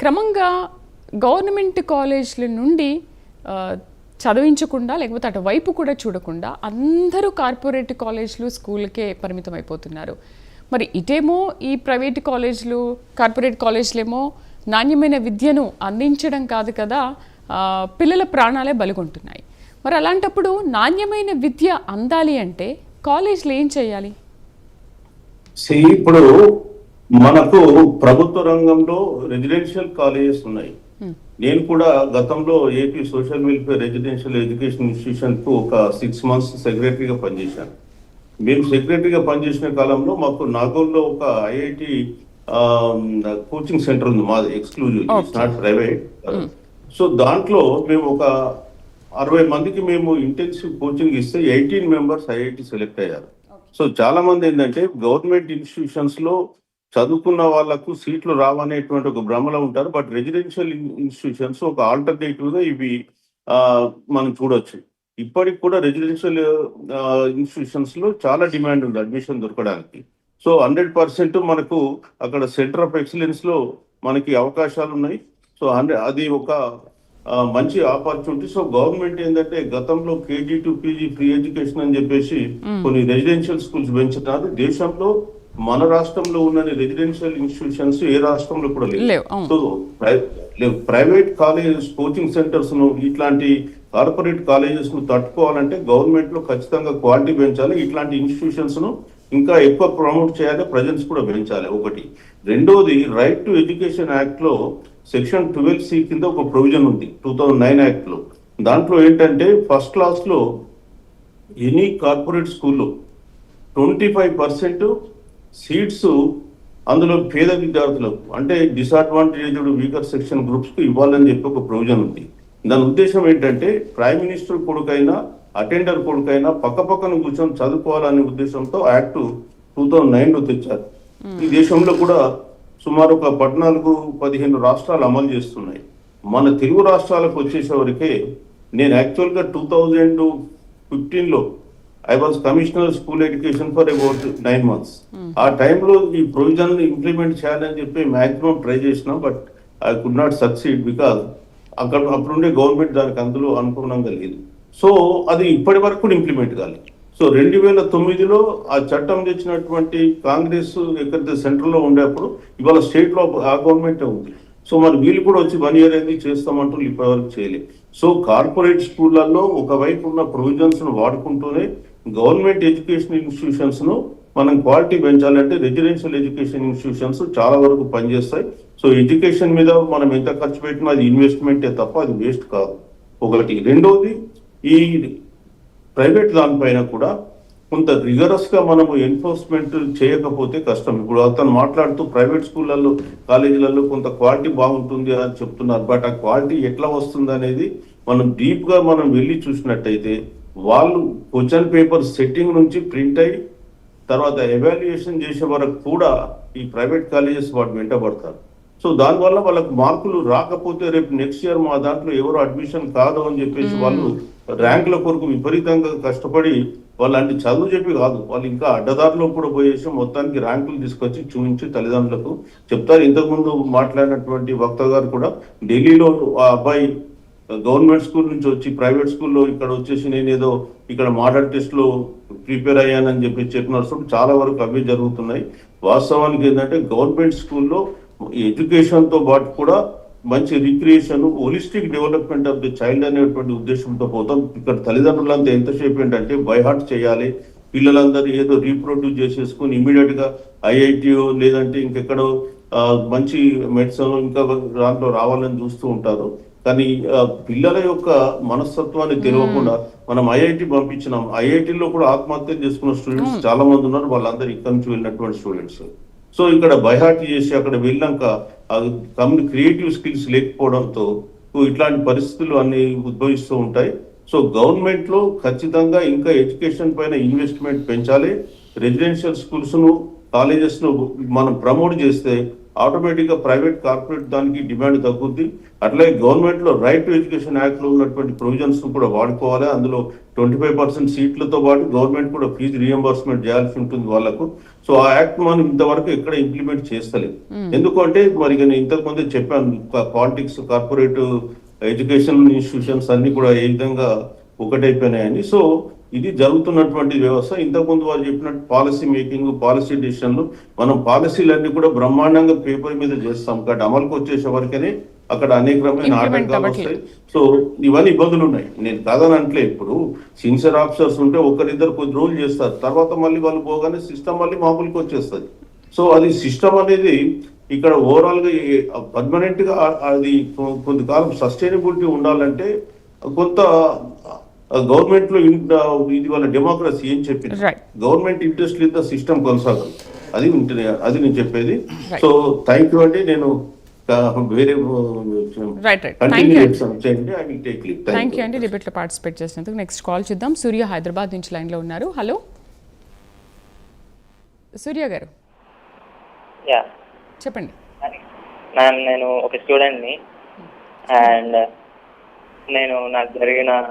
క్రమంగా గవర్నమెంట్ కాలేజీల నుండి చదివించకుండా లేకపోతే అటువైపు కూడా చూడకుండా అందరూ కార్పొరేట్ కాలేజీలు స్కూల్కే పరిమితం అయిపోతున్నారు మరి ఇటేమో ఈ ప్రైవేట్ కాలేజీలు కార్పొరేట్ కాలేజీలేమో నాణ్యమైన విద్యను అందించడం కాదు కదా పిల్లల ప్రాణాలే బలుగొంటున్నాయి. మరి అలాంటప్పుడు నాణ్యమైన విద్య అందాలి అంటే కాలేజీలు ఏం చేయాలి? ఇప్పుడు మనకు ప్రభుత్వ రంగంలో రెసిడెన్షియల్ కాలేజెస్ ఉన్నాయి. నేను కూడా గతంలో AP social welfare residential education ఇన్స్టిట్యూషన్కు ఒక సిక్స్ మంత్స్ సెక్రటరీగా పనిచేశాను. మేము సెక్రటరీగా పనిచేసిన కాలంలో మాకు నాగోల్లో ఒక ఐఐటి కోచింగ్ సెంటర్ ఉంది మాది ఎక్స్క్లూజివ్ నాట్ ప్రైవేట్ సో దాంట్లో మేము ఒక అరవై మందికి మేము ఇంటెన్సివ్ కోచింగ్ ఇస్తే ఎయిటీన్ మెంబర్స్ ఐఐటి సెలెక్ట్ అయ్యారు. సో చాలా మంది ఏంటంటే గవర్నమెంట్ ఇన్స్టిట్యూషన్స్లో చదువుకున్న వాళ్ళకు సీట్లు రావనేటువంటి ఒక భ్రమలో ఉంటారు బట్ రెసిడెన్షియల్ ఇన్స్టిట్యూషన్స్ ఒక ఆల్టర్నేటివ్గా ఇవి మనం చూడొచ్చు. ఇప్పటికి కూడా రెసిడెన్షియల్ ఇన్స్టిట్యూషన్స్లో చాలా డిమాండ్ ఉంది అడ్మిషన్ దొరకడానికి. సో హండ్రెడ్ పర్సెంట్ మనకు అక్కడ సెంటర్ ఆఫ్ ఎక్సలెన్స్లో మనకి అవకాశాలు ఉన్నాయి. సో హండ్రెడ్ అది ఒక మంచి ఆపర్చునిటీ. సో గవర్నమెంట్ ఏంటంటే గతంలో KG to PG free education అని చెప్పేసి కొన్ని రెసిడెన్షియల్ స్కూల్స్ పెంచుతున్నారు దేశంలో మన రాష్ట్రంలో ఉన్న రెసిడెన్షియల్ ఇన్స్టిట్యూషన్స్ ఏ రాష్ట్రంలో కూడా లేవు. సో లేవు. ప్రైవేట్ కాలేజెస్ కోచింగ్ సెంటర్స్ను ఇట్లాంటి కార్పొరేట్ కాలేజెస్ను తట్టుకోవాలంటే గవర్నమెంట్లో ఖచ్చితంగా క్వాలిటీ పెంచాలి. ఇట్లాంటి ఇన్స్టిట్యూషన్స్ను ఇంకా ఎక్కువ ప్రమోట్ చేయాలి. ప్రజెన్స్ కూడా పెంచాలి. ఒకటి. రెండోది రైట్ టు ఎడ్యుకేషన్ యాక్ట్లో సెక్షన్ ట్వెల్వ్ సి కింద ఒక ప్రొవిజన్ ఉంది టూ థౌజండ్ నైన్ యాక్ట్లో దాంట్లో ఏంటంటే ఫస్ట్ క్లాస్లో ఎనీ కార్పొరేట్ స్కూల్లో ట్వంటీ ఫైవ్ పర్సెంట్ సీట్స్ అందులో పేద విద్యార్థులకు అంటే డిసడ్వాంటేజ్డ్ వీకర్ సెక్షన్ గ్రూప్స్కు ఇవ్వాలని చెప్పి ఒక ప్రొవిజన్ ఉంది. దాని ఉద్దేశం ఏంటంటే ప్రైమ్ మినిస్టర్ కొడుకైనా అటెండర్ కొడుకైనా పక్క పక్కన కూర్చొని చదువుకోవాలనే ఉద్దేశంతో యాక్ట్ టూ థౌజండ్ నైన్లో తెచ్చారు. ఈ దేశంలో కూడా సుమారు ఒక పద్నాలుగు పదిహేను రాష్ట్రాలు అమలు చేస్తున్నాయి. మన తెలుగు రాష్ట్రాలకు వచ్చేసరికి నేను యాక్చువల్గా టూ థౌజండ్ ఫిఫ్టీన్లో I was commissioner school education for about nine months ఆ టైంలో ఈ ప్రొవిజన్ ఇంప్లిమెంట్ చేయాలని చెప్పి మాక్సిమం ట్రై చేసినాం but I could not succeed because అక్కడ అప్పుడుండే గవర్నమెంట్ దానికి అందులో అనుగుణంగా లేదు. సో అది ఇప్పటి వరకు కూడా ఇంప్లిమెంట్ కాలేదు సో రెండు వేల తొమ్మిదిలో ఆ చట్టం తెచ్చినటువంటి కాంగ్రెస్ ఎక్కడైతే సెంట్రల్లో ఉండేప్పుడు ఇవాళ స్టేట్లో ఆ గవర్నమెంటే ఉంది. సో మరి వీళ్ళు కూడా వచ్చి వన్ ఇయర్ అయింది చేస్తామంటూ ఇప్పటివరకు చేయలేదు సో కార్పొరేట్ స్కూళ్ళల్లో ఒకవైపు ఉన్న ప్రొవిజన్స్ను వాడుకుంటూనే గవర్నమెంట్ ఎడ్యుకేషన్ ఇన్స్టిట్యూషన్స్ను మనం క్వాలిటీ పెంచాలంటే రెసిడెన్షియల్ ఎడ్యుకేషన్ ఇన్స్టిట్యూషన్స్ చాలా వరకు పనిచేస్తాయి. సో ఎడ్యుకేషన్ మీద మనం ఎంత ఖర్చు పెట్టినా అది ఇన్వెస్ట్మెంటే తప్ప అది వేస్ట్ కాదు. ఒకటి. రెండోది ఈ ప్రైవేట్ దానిపైన కూడా కొంత రిగరస్గా మనము ఎన్ఫోర్స్మెంట్ చేయకపోతే కష్టం. ఇప్పుడు అతను మాట్లాడుతూ ప్రైవేట్ స్కూళ్ళల్లో కాలేజీలలో కొంత క్వాలిటీ బాగుంటుంది అని చెప్తున్నారు. బట్ ఆ క్వాలిటీ ఎట్లా వస్తుంది అనేది మనం డీప్గా మనం వెళ్ళి చూసినట్టయితే వాళ్ళు క్వశ్చన్ పేపర్ సెట్టింగ్ నుంచి ప్రింట్ అయ్యి తర్వాత ఎవాల్యుయేషన్ చేసే వరకు కూడా ఈ ప్రైవేట్ కాలేజెస్ వాటి వెంటబడతారు. సో దానివల్ల వాళ్ళకి మార్కులు రాకపోతే రేపు నెక్స్ట్ ఇయర్ మా దాంట్లో ఎవరు అడ్మిషన్ కాదు అని చెప్పేసి వాళ్ళు ర్యాంకుల కొరకు విపరీతంగా కష్టపడి వాళ్ళంటి చదువు చెప్పి కాదు వాళ్ళు ఇంకా అడ్డదారిలో కూడా పోయేసి మొత్తానికి ర్యాంకులు తీసుకొచ్చి చూపించి తల్లిదండ్రులకు చెప్తారు. ఇంతకుముందు మాట్లాడినటువంటి వక్త గారు కూడా ఢిల్లీలో ఆ అబ్బాయి గవర్నమెంట్ స్కూల్ నుంచి వచ్చి ప్రైవేట్ స్కూల్లో ఇక్కడ వచ్చేసి నేను ఏదో ఇక్కడ మోడల్ టెస్ట్లో ప్రిపేర్ అయ్యానని చెప్పి చెప్పినారు చాలా వరకు అవే జరుగుతున్నాయి. వాస్తవానికి ఏంటంటే గవర్నమెంట్ స్కూల్లో ఎడ్యుకేషన్తో పాటు కూడా మంచి recreation holistic development of the child అనేటువంటి ఉద్దేశంతో పోతాం. ఇక్కడ తల్లిదండ్రులంతా ఎంతసేపు ఏంటంటే బైహార్ట్ చేయాలి. పిల్లలందరూ ఏదో రీప్రొడ్యూస్ చేసేసుకుని ఇమీడియట్గా ఐఐటి లేదంటే ఇంకెక్కడో మంచి మెడిసిన్ ఇంకా దాంట్లో రావాలని చూస్తూ ఉంటారు. కానీ పిల్లల యొక్క మనస్తత్వాన్ని తెలియకుండా మనం ఐఐటి పంపించినాం. ఐఐటిలో కూడా ఆత్మహత్యలు చేసుకున్న స్టూడెంట్స్ చాలా మంది ఉన్నారు వాళ్ళందరూ ఇక్కడి నుంచి వెళ్ళినటువంటి స్టూడెంట్స్. సో ఇక్కడ బైహార్ట్ చేసి అక్కడ వెళ్ళాక కమ్యూని క్రియేటివ్ స్కిల్స్ లేకపోవడంతో ఇట్లాంటి పరిస్థితులు అన్ని ఉద్భవిస్తూ ఉంటాయి. సో గవర్నమెంట్లో ఖచ్చితంగా ఇంకా ఎడ్యుకేషన్ పైన ఇన్వెస్ట్మెంట్ పెంచాలి. రెసిడెన్షియల్ స్కూల్స్ను కాలేజెస్ను మనం ప్రమోట్ చేస్తే ఆటోమేటిక్గా ప్రైవేట్ కార్పొరేట్ దానికి డిమాండ్ తగ్గుద్ది. అట్లాగే గవర్నమెంట్లో రైట్ టు ఎడ్యుకేషన్ యాక్ట్లో ఉన్నటువంటి ప్రొవిజన్స్ కూడా వాడుకోవాలి. అందులో ట్వంటీ ఫైవ్ పర్సెంట్ సీట్లతో పాటు గవర్నమెంట్ కూడా ఫీజు రియంబర్స్మెంట్ చేయాల్సి ఉంటుంది వాళ్ళకు. సో ఆ యాక్ట్ మనం ఇంతవరకు ఎక్కడ ఇంప్లిమెంట్ చేస్తలేదు. ఎందుకంటే మరి నేను ఇంతకు ముందే చెప్పాను పాలిటిక్స్ కార్పొరేట్ ఎడ్యుకేషన్ ఇన్స్టిట్యూషన్స్ అన్ని కూడా ఏ విధంగా ఒకటైపోయినాయని. సో ఇది జరుగుతున్నటువంటి వ్యవస్థ. ఇంతకుముందు వాళ్ళు చెప్పినట్టు పాలసీ మేకింగ్ పాలసీ డిసిషన్లు మనం పాలసీలన్నీ కూడా బ్రహ్మాండంగా పేపర్ మీద చేస్తాం. కాబట్టి అమలుకు వచ్చేసే వరకనే అక్కడ అనేక రకమైన ఆటంకాలు. వస్తాయి. సో ఇవన్నీ ఇబ్బందులు ఉన్నాయి. నేను కాదని అంటలే ఇప్పుడు. సిన్సియర్ ఆఫీసర్స్ ఉంటే ఒకరిద్దరు కొద్ది రోజులు చేస్తారు. తర్వాత మళ్ళీ వాళ్ళు పోగానే సిస్టమ్ మళ్ళీ మామూలుకి వచ్చేస్తుంది. సో అది సిస్టమ్ అనేది ఇక్కడ ఓవరాల్గా పర్మనెంట్గా అది కొంతకాలం సస్టైనబిలిటీ ఉండాలంటే కొంత గవర్నమెంట్లో ఇది వాళ్ళ డెమోక్రసీ ఏం చెప్పింది. గవర్నమెంట్ ఇంట్రెస్ట్ లేదా సిస్టమ్ కొనసాగదు. అది అది నేను చెప్పేది. సో థ్యాంక్ యూ అండి. నేను వేరే రైట్ రైట్ థ్యాంక్ యూ అండి. డిబేట్లో పార్టిసిపేట్ చేసినందుకు నెక్స్ట్ కాల్ చూద్దాం. సూర్య హైదరాబాద్ నుంచి లైన్లో ఉన్నారు. హలో సూర్య గారు. యా. చెప్పండి. నేను ఒక స్టూడెంట్ని అండ్ నేను నాకు జరిగిన